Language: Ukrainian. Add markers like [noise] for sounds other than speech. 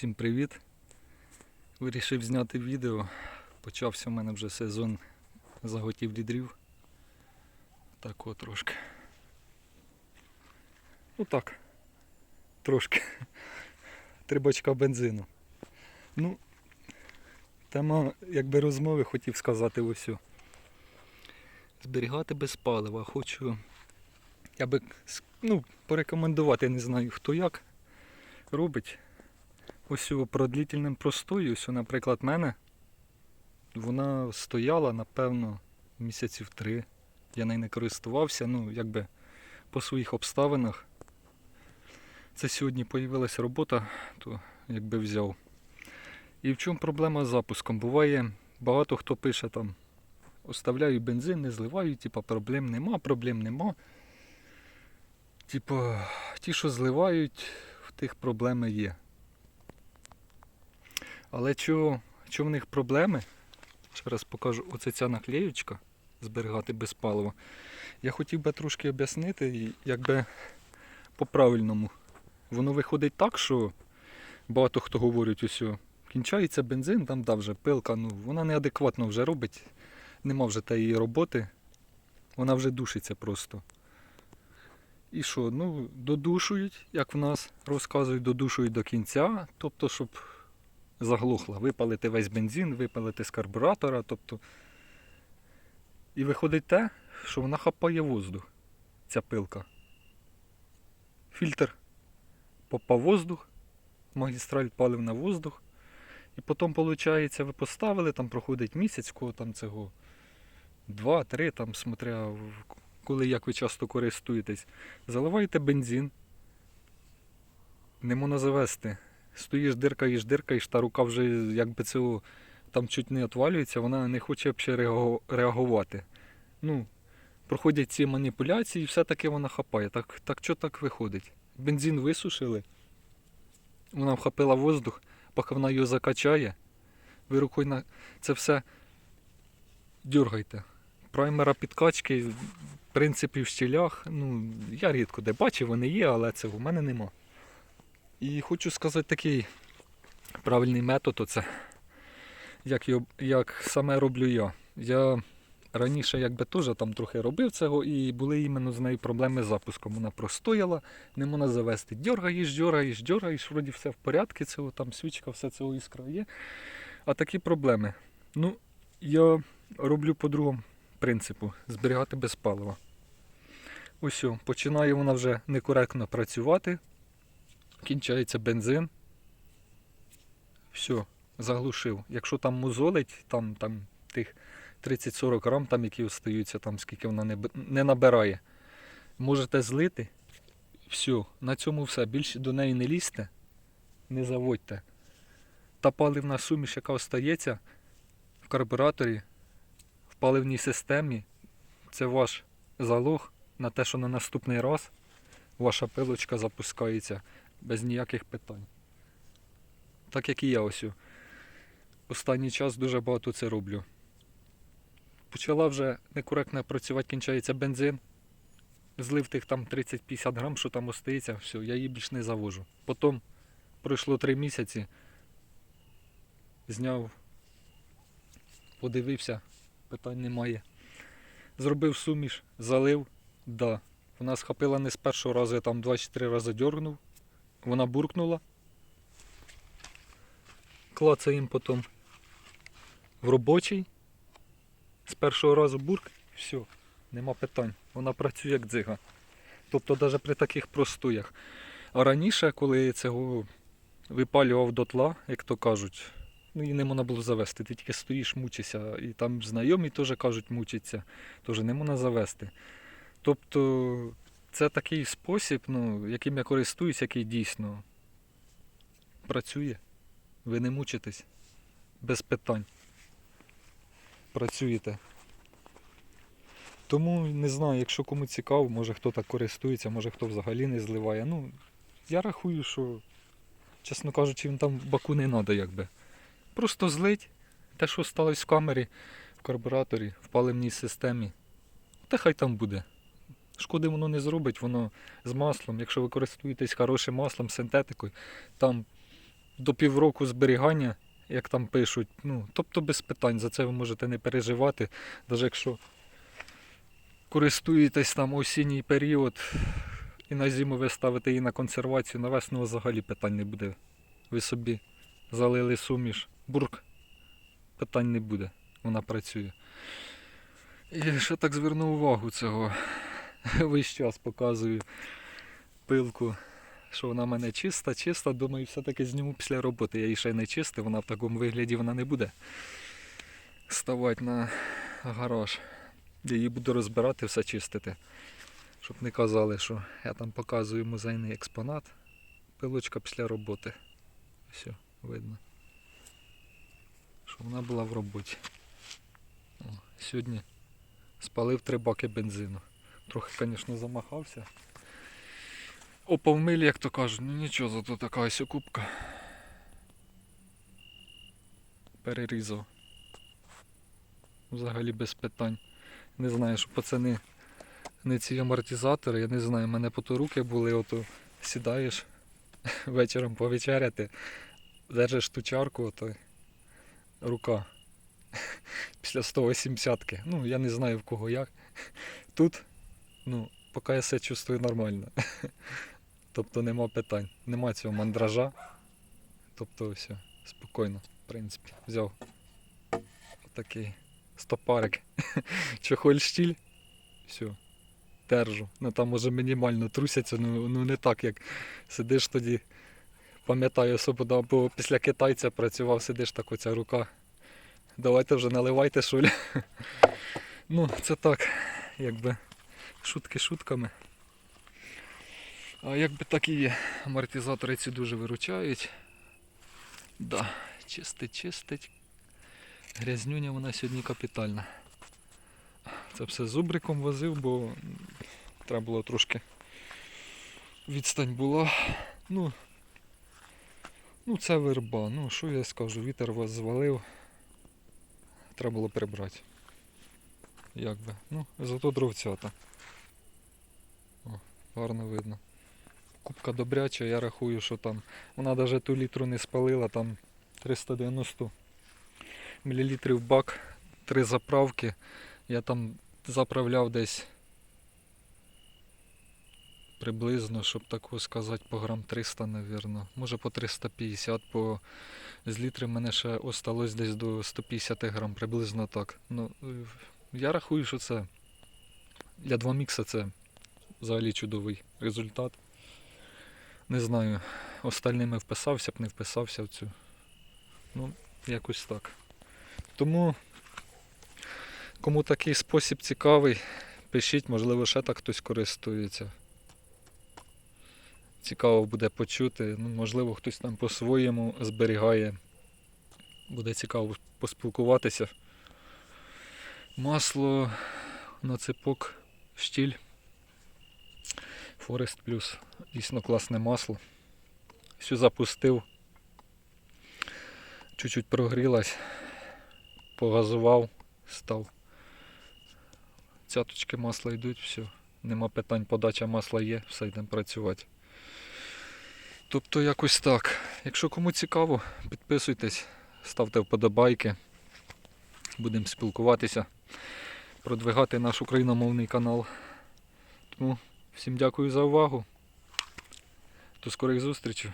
Всім привіт! Вирішив зняти відео. Почався в мене вже сезон заготівлі дрів. Так от трошки. Ну так. Трошки. Три бачка бензину. Ну, тема якби розмови хотів сказати ось. Зберігати без палива. Хочу. Я би ну, порекомендувати, не знаю хто як робить. Ось у продлітельним простою, ось, наприклад, мене. Вона стояла, напевно, місяців три. Я нею не користувався, ну, якби по своїх обставинах. Це сьогодні появилася робота, то якби взяв. І в чому проблема з запуском? Буває, багато хто пише там, оставляю бензин, не зливаю, типа проблем нема, проблем нема. Типа, ті, що зливають, в тих проблеми є. Але що, що в них проблеми? Ще раз покажу, оце ця наклеючка зберігати без палива. Я хотів би трошки об'яснити, якби по-правильному. Воно виходить так, що багато хто говорить усьо. Кінчається бензин, там да, вже пилка, ну вона неадекватно вже робить. Нема вже тієї роботи. Вона вже душиться просто. І що? Ну, додушують, як в нас розказують, додушують до кінця, тобто, щоб заглохла. Випалити весь бензин, випалити з карбуратора. Тобто. І виходить те, що вона хапає воздух, ця пилка. Фільтр попав воздух, магістраль палив на воздух. І потім, виходить, ви поставили, там проходить місяць, кого там цього два-три, там, смотря, коли як ви часто користуєтесь. Заливаєте бензин. Не можна. Стоїш, диркаєш, диркаєш, та рука вже якби цього там чуть не отвалюється, вона не хоче взагалі реагувати. Ну, проходять ці маніпуляції і все-таки вона хапає. Так, так що так виходить? Бензин висушили, вона вхопила воздух, поки вона його закачає, ви рукою на це все дергайте. Праймера підкачки, в принципі, в щілях. Ну, я рідко де бачив, вони є, але цього в мене нема. І хочу сказати такий правильний метод оце, як, як саме роблю я. Я раніше якби теж там трохи робив цього, і були іменно з нею проблеми з запуском. Вона простояла, не можна завести. Дергаєш, дергаєш, дергаєш, вроді все в порядку, цього там свічка, все цього іскра є. А такі проблеми. Ну, я роблю по другому принципу зберігати без палива. Ось, починає вона вже некоректно працювати. Кінчається бензин. Все, заглушив. Якщо там музолить, там, там тих 30-40 грам, там, які остаються, там, скільки вона не, не набирає, можете злити. Все, на цьому все. Більше до неї не лізьте, не заводьте. Та паливна суміш, яка остається в карбураторі, в паливній системі, це ваш залог на те, що на наступний раз ваша пилочка запускається без ніяких питань. Так як і я ось. Останній час дуже багато це роблю. Почала вже некоректно працювати, кінчається бензин. Злив тих там 30-50 грам, що там остається, все, я її більш не завожу. Потім пройшло 3 місяці. Зняв, подивився, питань немає. Зробив суміш, залив, да. Вона схопила не з першого разу, я там 2-4 рази дергнув. Вона буркнула. Клацаємо потім в робочий. З першого разу бурк, все, нема питань. Вона працює як дзига. Тобто навіть при таких простоях. А раніше, коли цього випалював дотла, як то кажуть, ну і не можна було завести. Ти тільки стоїш, мучишся. І там знайомі теж кажуть, мучаться, теж не можна завести. Тобто це такий спосіб, ну, яким я користуюсь, який дійсно працює. Ви не мучитесь без питань. Працюєте. Тому не знаю, якщо кому цікаво, може хто так користується, може хто взагалі не зливає. Ну, я рахую, що, чесно кажучи, він там баку не треба якби. Просто злить те, що сталося в камері, в карбураторі, в паливній системі. Та хай там буде. Шкоди воно не зробить, воно з маслом. Якщо ви користуєтесь хорошим маслом, синтетикою, там до півроку зберігання, як там пишуть. Ну, тобто без питань, за це ви можете не переживати. Навіть якщо користуєтесь там осінній період і на зиму ви ставите її на консервацію, на весну взагалі питань не буде. Ви собі залили суміш, бурк, питань не буде, вона працює. І ще так зверну увагу цього. [laughs] Весь час показую пилку, що вона в мене чиста, чиста. Думаю, все-таки зніму після роботи. Я її ще не чистив, вона в такому вигляді вона не буде ставати на гараж. Я її буду розбирати, все чистити. Щоб не казали, що я там показую музейний експонат. Пилочка після роботи. Все, видно. Що вона була в роботі. О, сьогодні спалив три баки бензину. Трохи, звісно, замахався. Опав милі, як то кажуть, ну нічого, зато така ось окупка. Перерізав. Взагалі без питань. Не знаю, що пацани не ці амортизатори, я не знаю, в мене пото руки були, ото сідаєш [laughs] вечором повечеряти, держиш ту чарку, ото рука. [laughs] Після 180-ки. Ну, я не знаю в кого як. Тут, ну, поки я себе чувствую нормально. [laughs] Тобто нема питань. Нема цього мандража. Тобто все, спокійно, в принципі. Взяв такий стопарик. [laughs] Чохоль штіль. Все. Держу. Ну там може мінімально трусяться, ну, ну не так, як сидиш тоді. Пам'ятаю особливо, бо після китайця працював, сидиш так оця рука. Давайте вже наливайте шуль. [laughs] Ну, це так, якби шутки шутками. А якби так і є. Амортизатори ці дуже виручають. Да, чистить, чистить. Грязнюня вона сьогодні капітальна. Це все зубриком возив, бо треба було трошки відстань була. Ну, ну це верба. Ну, що я скажу, вітер вас звалив. Треба було прибрати. Як би. Ну, зато дровцята. О, гарно видно. Кубка добряча, я рахую, що там. Вона навіть ту літру не спалила, там 390 мл бак, три заправки. Я там заправляв десь приблизно, щоб так сказати, по грам 300, навірно. Може по 350, по з літри мене ще осталось десь до 150 грам, приблизно так. Ну, е, я рахую, що це для 2 мікса це взагалі чудовий результат. Не знаю, остальними вписався б, не вписався в цю. Ну, якось так. Тому, кому такий спосіб цікавий, пишіть, можливо, ще так хтось користується. Цікаво буде почути. Ну, можливо, хтось там по-своєму зберігає. Буде цікаво поспілкуватися. Масло на цепок штіль. Forest Plus. Дійсно класне масло. Всю запустив. Чуть-чуть прогрілась, погазував, став. Цяточки масла йдуть, все. Нема питань, подача масла є, все йдемо працювати. Тобто якось так. Якщо кому цікаво, підписуйтесь, ставте вподобайки. Будемо спілкуватися, продвигати наш україномовний канал. Тому всім дякую за увагу. До скорих зустрічей.